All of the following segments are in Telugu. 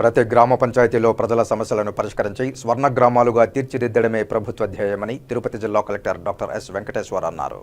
ప్రతి గ్రామ పంచాయతీలో ప్రజల సమస్యలను పరిష్కరించి స్వర్ణ గ్రామాలుగా తీర్చిదిద్దడమే ప్రభుత్వ ధ్యేయమని తిరుపతి జిల్లా కలెక్టర్ డాక్టర్ ఎస్ వెంకటేశ్వర్ అన్నారు.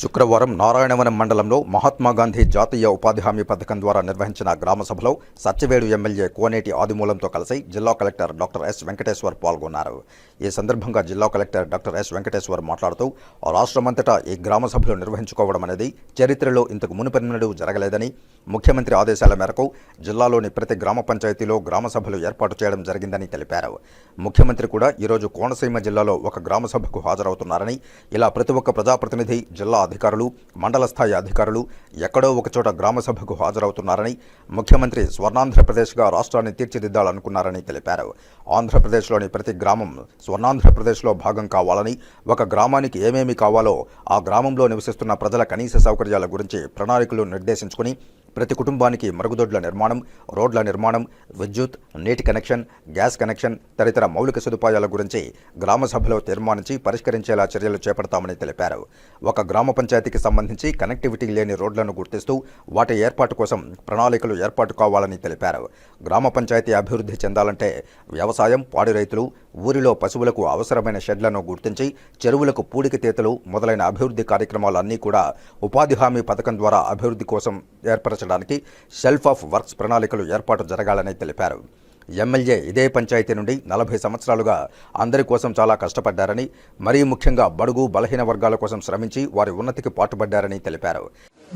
శుక్రవారం నారాయణవనం మండలంలో మహాత్మాగాంధీ జాతీయ ఉపాధి హామీ పథకం ద్వారా నిర్వహించిన గ్రామ సభలో సత్యవేడు ఎమ్మెల్యే కోనేటి ఆదిమూలంతో కలిసి జిల్లా కలెక్టర్ డాక్టర్ ఎస్ వెంకటేశ్వర్ పాల్గొన్నారు. ఈ సందర్భంగా జిల్లా కలెక్టర్ డాక్టర్ ఎస్ వెంకటేశ్వర్ మాట్లాడుతూ రాష్ట్రమంతటా ఈ గ్రామ సభలు నిర్వహించుకోవడం అనేది చరిత్రలో ఇంతకు మునుపెన్నడూ జరగలేదని ముఖ్యమంత్రి ఆదేశాల మేరకు జిల్లాలోని ప్రతి గ్రామ పంచాయతీలో గ్రామ గ్రామసభలు ఏర్పాటు చేయడం జరిగిందని తెలిపారు. ముఖ్యమంత్రి కూడా ఈరోజు కోనసీమ జిల్లాలో ఒక గ్రామసభకు హాజరవుతున్నారని ఇలా ప్రతి ఒక్క ప్రజాప్రతినిధి జిల్లా అధికారులు మండల స్థాయి అధికారులు ఎక్కడో ఒకచోట గ్రామసభకు హాజరవుతున్నారని ముఖ్యమంత్రి స్వర్ణాంధ్రప్రదేశ్గా రాష్ట్రాన్ని తీర్చిదిద్దాలనుకున్నారని తెలిపారు. ఆంధ్రప్రదేశ్లోని ప్రతి గ్రామం స్వర్ణాంధ్రప్రదేశ్లో భాగం కావాలని ఒక గ్రామానికి ఏమేమి కావాలో ఆ గ్రామంలో నివసిస్తున్న ప్రజల కనీస సౌకర్యాల గురించి ప్రణాళికలు నిర్దేశించుకుని ప్రతి కుటుంబానికి మరుగుదొడ్ల నిర్మాణం రోడ్ల నిర్మాణం విద్యుత్ నీటి కనెక్షన్ గ్యాస్ కనెక్షన్ తదితర మౌలిక సదుపాయాల గురించి గ్రామ సభలో తీర్మానించి పరిష్కరించేలా చర్యలు చేపడతామని తెలిపారు. ఒక గ్రామ పంచాయతీకి సంబంధించి కనెక్టివిటీ లేని రోడ్లను గుర్తిస్తూ వాటి ఏర్పాటు కోసం ప్రణాళికలు ఏర్పాటు కావాలని తెలిపారు. గ్రామ పంచాయతీ అభివృద్ధి చెందాలంటే వ్యవసాయం పాడి రైతులు ఊరిలో పశువులకు అవసరమైన షెడ్లను గుర్తించి చెరువులకు పూడిక తీతలు మొదలైన అభివృద్ధి కార్యక్రమాలన్నీ కూడా ఉపాధి హామీ పథకం ద్వారా అభివృద్ధి కోసం ఏర్పరచడానికి షెల్ఫ్ ఆఫ్ వర్క్స్ ప్రణాళికలు ఏర్పాటు జరగాలని తెలిపారు. ఎమ్మెల్యే ఇదే పంచాయతీ నుండి నలభై సంవత్సరాలుగా అందరి కోసం చాలా కష్టపడ్డారని మరీ ముఖ్యంగా బడుగు బలహీన వర్గాల కోసం శ్రమించి వారి ఉన్నతికి పాటుపడ్డారని తెలిపారు.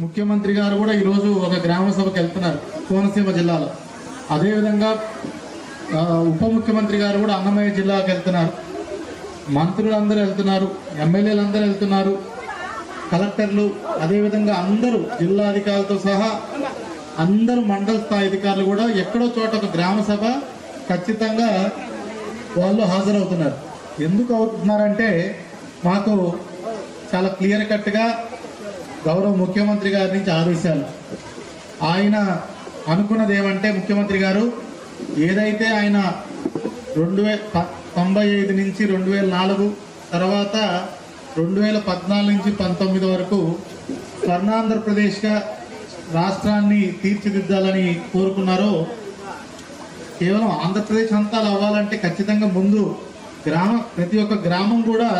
ముఖ్యమంత్రి గారు కూడా ఈరోజు ఒక గ్రామ సభకు వెళ్తున్నారు కోనసీమ జిల్లాలో. అదేవిధంగా ఉప ముఖ్యమంత్రి గారు కూడా అన్నమయ్య జిల్లాకు వెళ్తున్నారు. మంత్రులు అందరూ వెళ్తున్నారు ఎమ్మెల్యేలు అందరూ వెళ్తున్నారు కలెక్టర్లు అదేవిధంగా అందరూ జిల్లా అధికారులతో సహా అందరూ మండల స్థాయి అధికారులు కూడా ఎక్కడో చోట ఒక గ్రామ సభ ఖచ్చితంగా వాళ్ళు హాజరవుతున్నారు. ఎందుకు అవుతున్నారంటే మాకు చాలా క్లియర్ కట్గా గౌరవ ముఖ్యమంత్రి గారి నుంచి ఆదేశాలు. ఆయన అనుకున్నది ఏమంటే ముఖ్యమంత్రి గారు ఏదైతే ఆయన రెండు వే ప- తొంభై ఐదు నుంచి రెండు వేల నాలుగు తర్వాత రెండు వేల పద్నాలుగు నుంచి పంతొమ్మిది వరకు స్వర్ణాంధ్రప్రదేశ్గా రాష్ట్రాన్ని తీర్చిదిద్దాలని కోరుకున్నారో కేవలం ఆంధ్రప్రదేశ్ అంతా అవ్వాలంటే ఖచ్చితంగా ముందు గ్రామ ప్రతి ఒక్క గ్రామం కూడా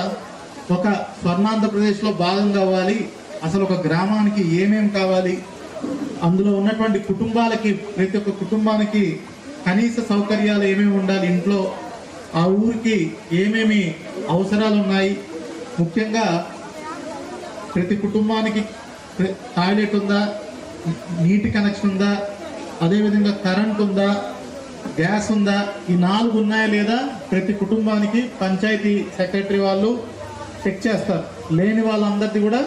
ఒక స్వర్ణాంధ్రప్రదేశ్లో భాగం కావాలి అసలు ఒక గ్రామానికి ఏమేం కావాలి? అందులో ఉన్నటువంటి కుటుంబాలకి ప్రతి ఒక్క కుటుంబానికి కనీస సౌకర్యాలు ఏమేమి ఉండాలి? ఇంట్లో ఆ ఊరికి ఏమేమి అవసరాలు ఉన్నాయి ముఖ్యంగా ప్రతి కుటుంబానికి టాయిలెట్ ఉందా? నీటి కనెక్షన్ ఉందా? అదేవిధంగా కరెంట్ ఉందా? గ్యాస్ ఉందా? ఈ నాలుగు ఉన్నాయా లేదా? ప్రతి కుటుంబానికి పంచాయతీ సెక్రటరీ వాళ్ళు చెక్ చేస్తారు. లేని వాళ్ళందరిది కూడా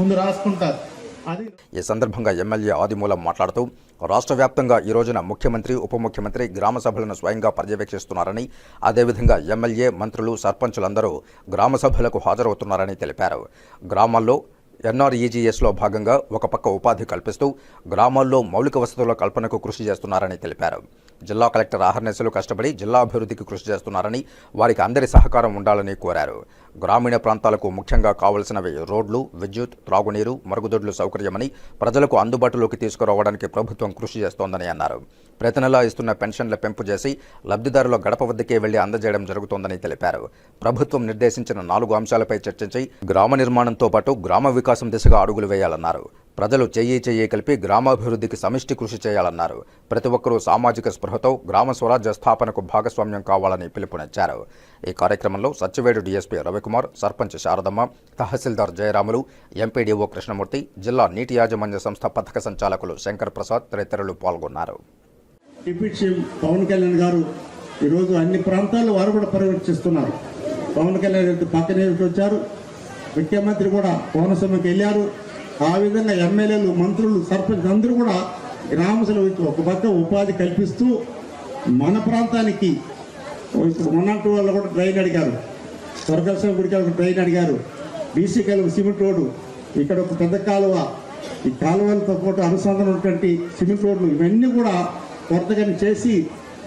ముందు రాసుకుంటారు. ఈ సందర్భంగా ఎమ్మెల్యే ఆదిమూలం మాట్లాడుతూ రాష్ట్ర వ్యాప్తంగా ఈ రోజున ముఖ్యమంత్రి ఉప ముఖ్యమంత్రి గ్రామ సభలను స్వయంగా పర్యవేక్షిస్తున్నారని అదేవిధంగా ఎమ్మెల్యే మంత్రులు సర్పంచులందరూ గ్రామ సభలకు హాజరవుతున్నారని తెలిపారు. గ్రామాల్లో ఎన్ఆర్ఈజీఎస్లో భాగంగా ఒక పక్క ఉపాధి కల్పిస్తూ గ్రామాల్లో మౌలిక వసతుల కల్పనకు కృషి చేస్తున్నారని తెలిపారు. జిల్లా కలెక్టర్ ఆహర్నేశలు కష్టపడి జిల్లా అభివృద్ధికి కృషి చేస్తున్నారని వారికి అందరి సహకారం ఉండాలని కోరారు. గ్రామీణ ప్రాంతాలకు ముఖ్యంగా కావలసినవి రోడ్లు విద్యుత్ త్రాగునీరు మరుగుదొడ్లు సౌకర్యమని ప్రజలకు అందుబాటులోకి తీసుకురావడానికి ప్రభుత్వం కృషి చేస్తోందని అన్నారు. ప్రతి నెలా ఇస్తున్న పెన్షన్ల పెంపు చేసి లబ్ధిదారుల గడప వద్దకే వెళ్ళి అందజేయడం జరుగుతోందని తెలిపారు. ప్రభుత్వం నిర్దేశించిన నాలుగు అంశాలపై చర్చించి గ్రామ నిర్మాణంతో పాటు గ్రామ వికాసం దిశగా అడుగులు వేయాలన్నారు. ప్రజలు చెయ్యి చెయ్యి కలిపి గ్రామాభివృద్ధికి సమిష్టి కృషి చేయాలన్నారు. ప్రతి ఒక్కరూ సామాజిక స్పృహతో గ్రామ స్వరాజ్య స్థాపనకు భాగస్వామ్యం కావాలని పిలుపునిచ్చారు. ఈ కార్యక్రమంలో సత్యవేడు డీఎస్పీ రవికుమార్ సర్పంచ్ శారదమ్మ తహసీల్దార్ జయరాములు ఎంపీడీఓ కృష్ణమూర్తి జిల్లా నీటి యాజమాన్య సంస్థ పథక సంచాలకులు శంకర్ ప్రసాద్ తదితరులు పాల్గొన్నారు. పవన్ కళ్యాణ్ గారు ఈరోజు అన్ని ప్రాంతాల్లో వారు కూడా పర్యవేక్షిస్తున్నారు. పవన్ కళ్యాణ్ పక్కనే వచ్చారు. ముఖ్యమంత్రి కూడా కోనసీమకి వెళ్ళారు. ఆ విధంగా ఎమ్మెల్యేలు మంత్రులు సర్పంచ్ అందరూ కూడా గ్రామసలు ఒక పక్క ఉపాధి కల్పిస్తూ మన ప్రాంతానికి ఇప్పుడు మొన్నటి వాళ్ళు కూడా ట్రైన్ అడిగారు. స్వర్గస్వామి గుడికి ఒక ట్రైన్ అడిగారు. బీసీ కాలువ సిమెంట్ రోడ్డు ఇక్కడ ఒక పెద్ద కాలువ ఈ కాలువలతో పాటు అనుసంధానం ఉన్నటువంటి సిమెంట్ రోడ్లు ఇవన్నీ కూడా కొత్తగా చేసి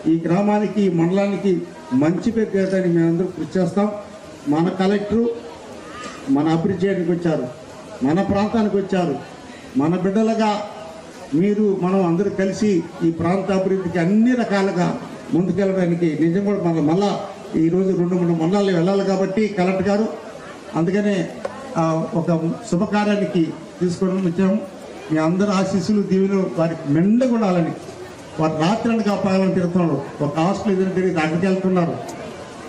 ఈ గ్రామానికి ఈ మండలానికి మంచి పేరు చేయడానికి మేమందరూ కృషి చేస్తాం. మన కలెక్టరు మన అభివృద్ధి వచ్చారు. మన ప్రాంతానికి వచ్చారు. మన బిడ్డలుగా మీరు మనం అందరూ కలిసి ఈ ప్రాంత అభివృద్ధికి అన్ని రకాలుగా ముందుకెళ్ళడానికి నిజం కూడా మన మళ్ళా ఈరోజు రెండు మూడు మండలాలు వెళ్ళాలి కాబట్టి కలెక్టర్ గారు అందుకనే ఒక శుభకార్యానికి తీసుకోవడం వచ్చాము. మీ అందరి ఆశీస్సులు దీవులు వారికి మెండగా ఉండాలని. వారు రాత్రి కాపాడాలని తిరుగుతున్నారు ఒక హాస్టల్ ఎదురు తిరిగి అక్కడికి వెళ్తున్నారు.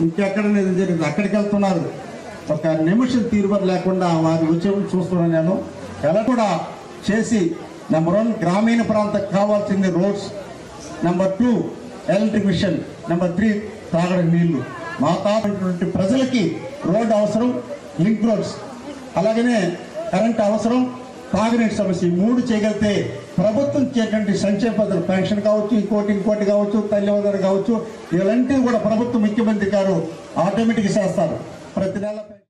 ఇంకెక్కడ ఏదైనా జరిగింది అక్కడికి వెళ్తున్నారు. ఒక నిమిషం తీరుబడి లేకుండా వారి ఉద్యోగం చూస్తున్నాను నేను. ఎలా కూడా చేసి నెంబర్ వన్ గ్రామీణ ప్రాంతం కావాల్సింది roads. Number two electric mission number three తాగడానికి నీళ్ళు. మా తాగినటువంటి ప్రజలకి రోడ్ అవసరం లింక్ రోడ్స్. అలాగనే కరెంట్ అవసరం తాగునీటి సమస్య. మూడు చేయగలిగితే ప్రభుత్వం ఇచ్చేటువంటి సంక్షేమ పథకాలు పెన్షన్ కావచ్చు ఇంకోటి ఇంకోటి కావచ్చు తల్లిదండ్రులు కావచ్చు ఇలాంటివి కూడా ప్రభుత్వం ముఖ్యమంత్రి గారు ఆటోమేటిక్ చేస్తారు. ప్రతి నెల